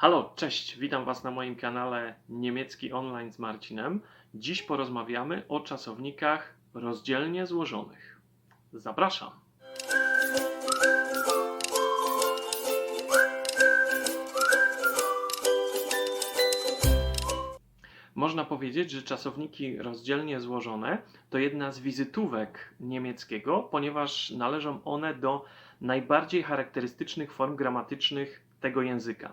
Halo, cześć, witam Was na moim kanale Niemiecki Online z Marcinem. Dziś porozmawiamy o czasownikach rozdzielnie złożonych. Zapraszam. Można powiedzieć, że czasowniki rozdzielnie złożone to jedna z wizytówek niemieckiego, ponieważ należą one do najbardziej charakterystycznych form gramatycznych tego języka.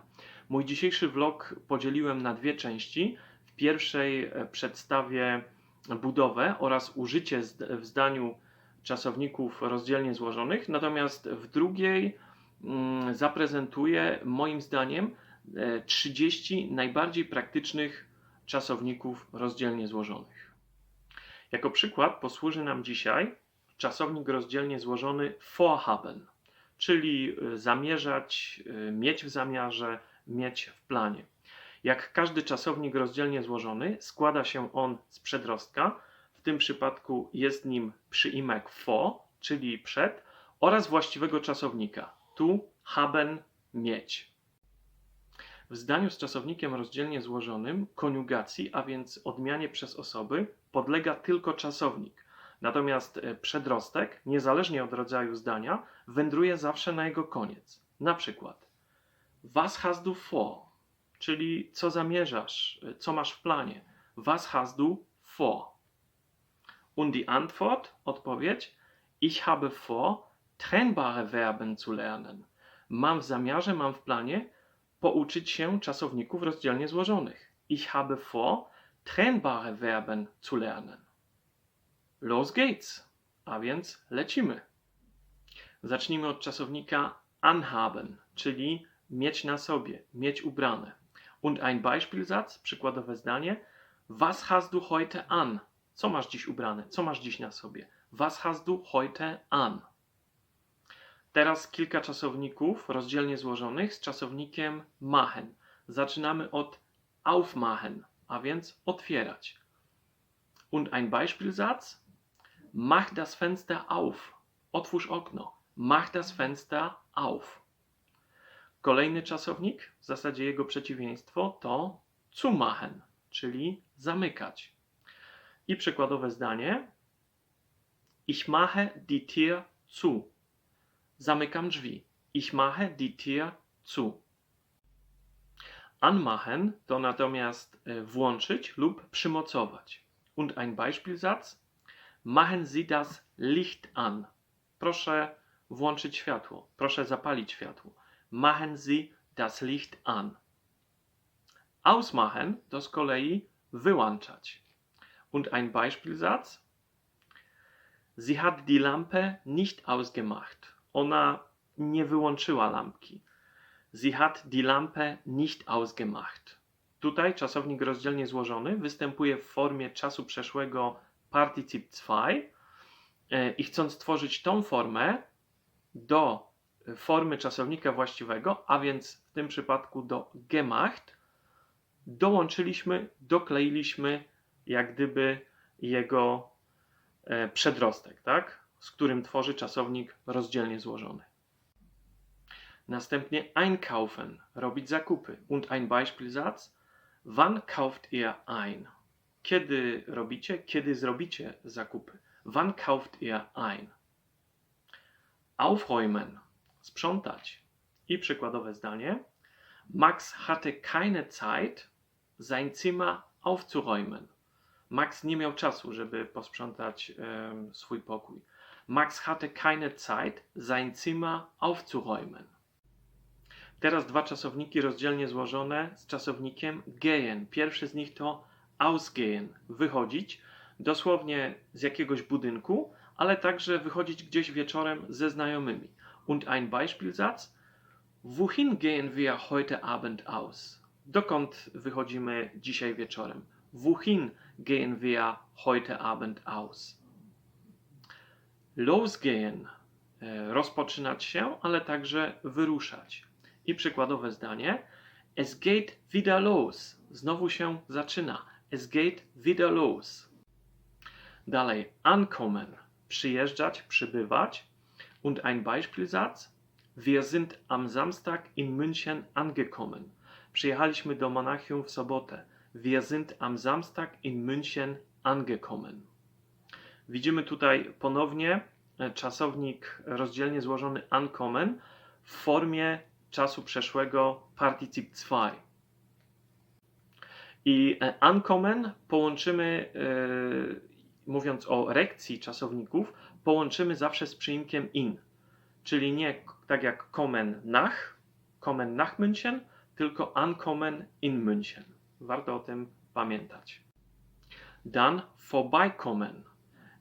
Mój dzisiejszy vlog podzieliłem na dwie części. W pierwszej e, przedstawię budowę oraz użycie w zdaniu czasowników rozdzielnie złożonych, natomiast w drugiej mm, zaprezentuję moim zdaniem e, 30 najbardziej praktycznych czasowników rozdzielnie złożonych. Jako przykład posłuży nam dzisiaj czasownik rozdzielnie złożony vorhaben, czyli y, zamierzać, mieć w zamiarze, mieć w planie. Jak każdy czasownik rozdzielnie złożony, składa się on z przedrostka. W tym przypadku jest nim przyimek vor, czyli przed, oraz właściwego czasownika tu, haben, mieć. W zdaniu z czasownikiem rozdzielnie złożonym koniugacji, a więc odmianie przez osoby, podlega tylko czasownik. Natomiast e, przedrostek, niezależnie od rodzaju zdania, wędruje zawsze na jego koniec. Na przykład Was hast du vor? Czyli co zamierzasz, co masz w planie. Was hast du vor? Und die Antwort, odpowiedź, ich habe vor, trennbare Verben zu lernen. Mam w zamiarze, mam w planie pouczyć się czasowników rozdzielnie złożonych. Ich habe vor, trennbare Verben zu lernen. Los geht's! A więc lecimy. Zacznijmy od czasownika anhaben, czyli mieć na sobie, mieć ubrane. Und ein Beispielsatz, przykładowe zdanie. Was hast du heute an? Co masz dziś ubrane? Co masz dziś na sobie? Was hast du heute an? Teraz kilka czasowników rozdzielnie złożonych z czasownikiem machen. Zaczynamy od aufmachen, a więc otwierać. Und ein Beispielsatz. Mach das Fenster auf. Otwórz okno. Mach das Fenster auf. Kolejny czasownik, w zasadzie jego przeciwieństwo, to zumachen, czyli zamykać. I przykładowe zdanie. Ich mache die Tür zu. Zamykam drzwi. Ich mache die Tür zu. Anmachen to natomiast e, włączyć lub przymocować. Und ein Beispielsatz. Machen Sie das Licht an. Proszę włączyć światło. Proszę zapalić światło. Machen Sie das Licht an. Ausmachen to z kolei wyłączać. Und ein Beispielsatz. Sie hat die Lampe nicht ausgemacht. Ona nie wyłączyła lampki. Sie hat die Lampe nicht ausgemacht. Tutaj czasownik rozdzielnie złożony występuje w formie czasu przeszłego Partizip 2 e, i chcąc stworzyć tą formę do formy czasownika właściwego, a więc w tym przypadku do gemacht, dołączyliśmy, dokleiliśmy jak gdyby jego e, przedrostek, tak? z którym tworzy czasownik rozdzielnie złożony. Następnie einkaufen, robić zakupy. Und ein Beispielsatz. Wann kauft ihr ein? Kiedy robicie, kiedy zrobicie zakupy? Wann kauft ihr ein? Aufräumen, sprzątać. I przykładowe zdanie. Max hatte keine Zeit, sein Zimmer aufzuräumen. Max nie miał czasu, żeby posprzątać em, swój pokój. Max hatte keine Zeit, sein Zimmer aufzuräumen. Teraz dwa czasowniki rozdzielnie złożone z czasownikiem gehen. Pierwszy z nich to ausgehen, wychodzić, dosłownie z jakiegoś budynku, ale także wychodzić gdzieś wieczorem ze znajomymi. Und ein Beispielsatz. Wohin gehen wir heute Abend aus? Dokąd wychodzimy dzisiaj wieczorem? Wohin gehen wir heute Abend aus? Losgehen, e, rozpoczynać się, ale także wyruszać. I przykładowe zdanie. Es geht wieder los. Znowu się zaczyna. Es geht wieder los. Dalej, ankommen, przyjeżdżać, przybywać. Und ein Beispielsatz. Wir sind am Samstag in München angekommen. Przyjechaliśmy do Monachium w sobotę. Wir sind am Samstag in München angekommen. Widzimy tutaj ponownie e, czasownik rozdzielnie złożony ankommen w formie czasu przeszłego particip 2. I e, ankommen połączymy, e, mówiąc o rekcji czasowników, połączymy zawsze z przyimkiem in. Czyli nie tak jak kommen nach, kommen nach München, tylko ankommen in München. Warto o tym pamiętać. Dan vorbeikommen.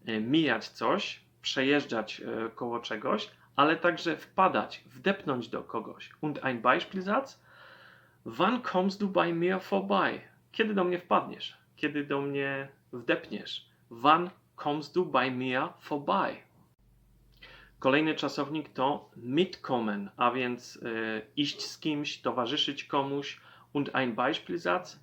E, Mijać coś, przejeżdżać e, koło czegoś, ale także wpadać, wdepnąć do kogoś. Und ein Beispielsatz. Wann kommst du bei mir vorbei? Kiedy do mnie wpadniesz? Kiedy do mnie wdepniesz? Wann kommst du bei mir vorbei? Kolejny czasownik to mitkommen, a więc e, iść z kimś, towarzyszyć komuś. Und ein Beispielsatz.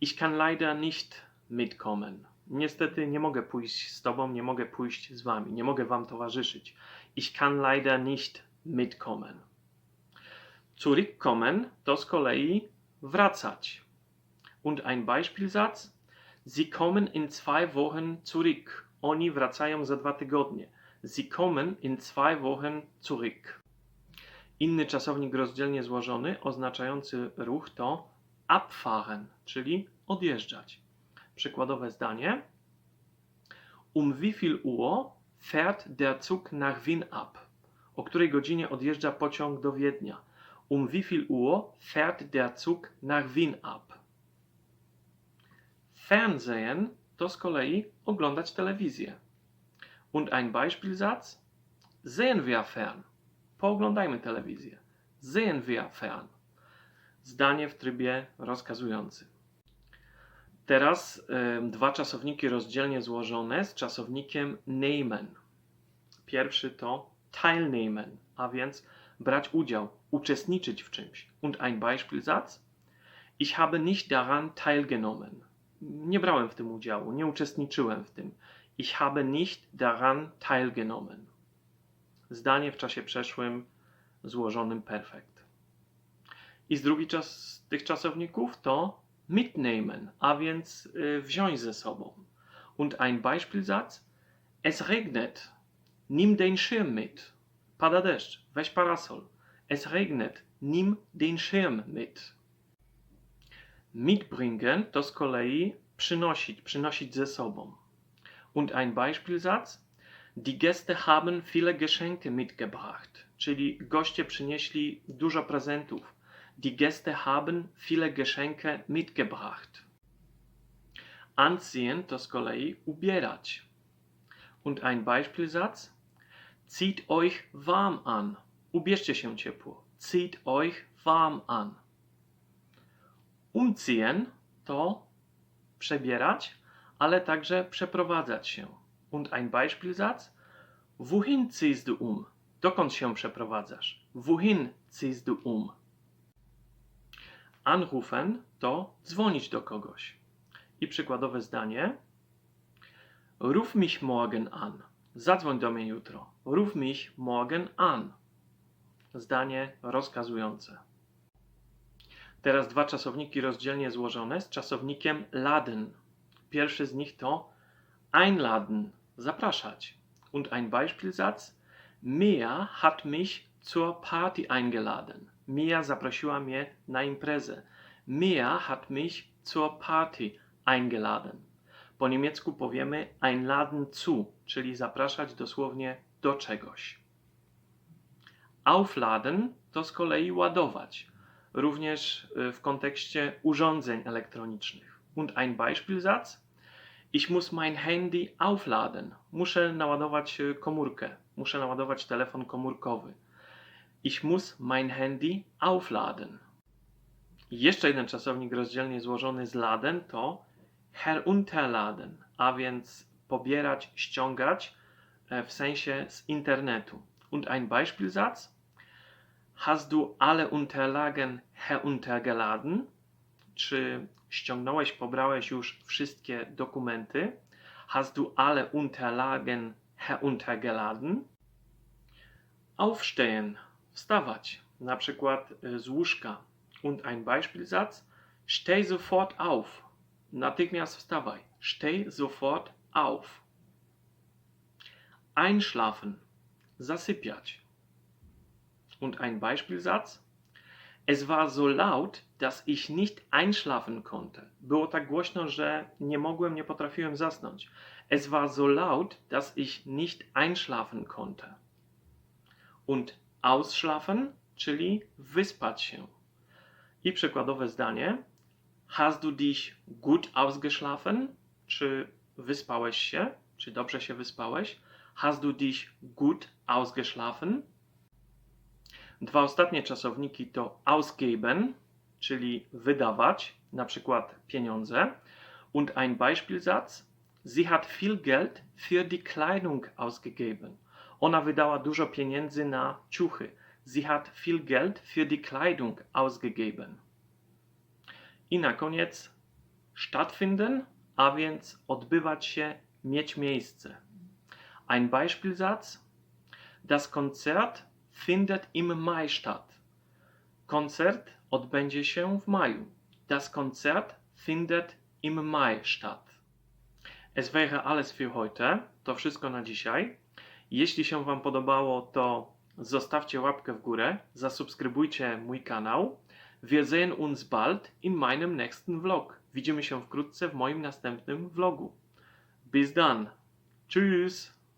Ich kann leider nicht mitkommen. Niestety nie mogę pójść z tobą, nie mogę pójść z wami, nie mogę wam towarzyszyć. Ich kann leider nicht mitkommen. Zurückkommen to z kolei wracać. Und ein Beispielsatz. Sie kommen in zwei Wochen zurück. Oni wracają za dwa tygodnie. Sie kommen in zwei Wochen zurück. Inny czasownik rozdzielnie złożony oznaczający ruch to abfahren, czyli odjeżdżać. Przykładowe zdanie. Um wie viel Uhr fährt der Zug nach Wien ab? O której godzinie odjeżdża pociąg do Wiednia? Um wie viel Uhr fährt der Zug nach Wien ab? Fernsehen to z kolei oglądać telewizję. Und ein Beispielsatz. Sehen wir fern. Pooglądajmy telewizję. Sehen wir fern. Zdanie w trybie rozkazującym. Teraz em, dwa czasowniki rozdzielnie złożone z czasownikiem nehmen. Pierwszy to teilnehmen, a więc brać udział, uczestniczyć w czymś. Und ein Beispielsatz. Ich habe nicht daran teilgenommen. Nie brałem w tym udziału, nie uczestniczyłem w tym. Ich habe nicht daran teilgenommen. Zdanie w czasie przeszłym złożonym perfekt. I z drugi czas z tych czasowników to mitnehmen, a więc y, wziąć ze sobą. Und ein Beispielsatz. Es regnet. Nimm den Schirm mit. Pada deszcz. Weź parasol. Es regnet. Nimm den Schirm mit. Mitbringen to z kolei przynosić, przynosić ze sobą. Und ein Beispielsatz. Die Gäste haben viele Geschenke mitgebracht. Czyli goście przynieśli dużo prezentów. Die Gäste haben viele Geschenke mitgebracht. Anziehen to z kolei ubierać. Und ein Beispielsatz. Zieht euch warm an. Ubierzcie się ciepło. Zieht euch warm an. Umziehen to przebierać, ale także przeprowadzać się. Und ein Beispielsatz. Wohin ziehst du um? Dokąd się przeprowadzasz? Wohin ziehst du um? Anrufen to dzwonić do kogoś. I przykładowe zdanie. Ruf mich morgen an. Zadzwoń do mnie jutro. Ruf mich morgen an. Zdanie rozkazujące. Teraz dwa czasowniki rozdzielnie złożone z czasownikiem laden. Pierwszy z nich to einladen, zapraszać. Und ein Beispielsatz. Mia hat mich zur Party eingeladen. Mia zaprosiła mnie na imprezę. Mia hat mich zur Party eingeladen. Po niemiecku powiemy einladen zu, czyli zapraszać dosłownie do czegoś. Aufladen to z kolei ładować, również y, w kontekście urządzeń elektronicznych. Und ein Beispielsatz. Ich muss mein Handy aufladen. Muszę naładować y, komórkę, muszę naładować telefon komórkowy. Ich muss mein Handy aufladen. Jeszcze jeden czasownik rozdzielnie złożony z laden to herunterladen, a więc pobierać, ściągać e, w sensie z internetu. Und ein Beispielsatz. Hast du alle Unterlagen heruntergeladen? Czy ściągnąłeś, pobrałeś już wszystkie dokumenty? Hast du alle Unterlagen heruntergeladen? Aufstehen, wstawać, na przykład y, z łóżka. Und ein Beispielsatz. Steh sofort auf. Natychmiast wstawaj. Steh sofort auf. Einschlafen. Zasypiać. Und ein Beispielsatz. Es war so laut, dass ich nicht einschlafen konnte. Było tak głośno, że nie mogłem, nie potrafiłem zasnąć. Es war so laut, dass ich nicht einschlafen konnte. Und ausschlafen, czyli wyspać się. I przykładowe zdanie. Hast du dich gut ausgeschlafen? Czy wyspałeś się? Czy dobrze się wyspałeś? Hast du dich gut ausgeschlafen? Dwa ostatnie czasowniki to ausgeben, czyli wydawać, na przykład pieniądze. Und ein Beispielsatz. Sie hat viel Geld für die Kleidung ausgegeben. Ona wydała dużo pieniędzy na ciuchy. Sie hat viel Geld für die Kleidung ausgegeben. I na koniec stattfinden, a więc odbywać się, mieć miejsce. Ein Beispielsatz. Das Konzert findet im Mai statt. Koncert odbędzie się w maju. Das Konzert findet im Mai statt. Es wäre alles für heute. To wszystko na dzisiaj. Jeśli się Wam podobało, to zostawcie łapkę w górę, zasubskrybujcie mój kanał. Wir sehen uns bald in meinem nächsten Vlog. Widzimy się wkrótce w moim następnym vlogu. Bis dann. Tschüss.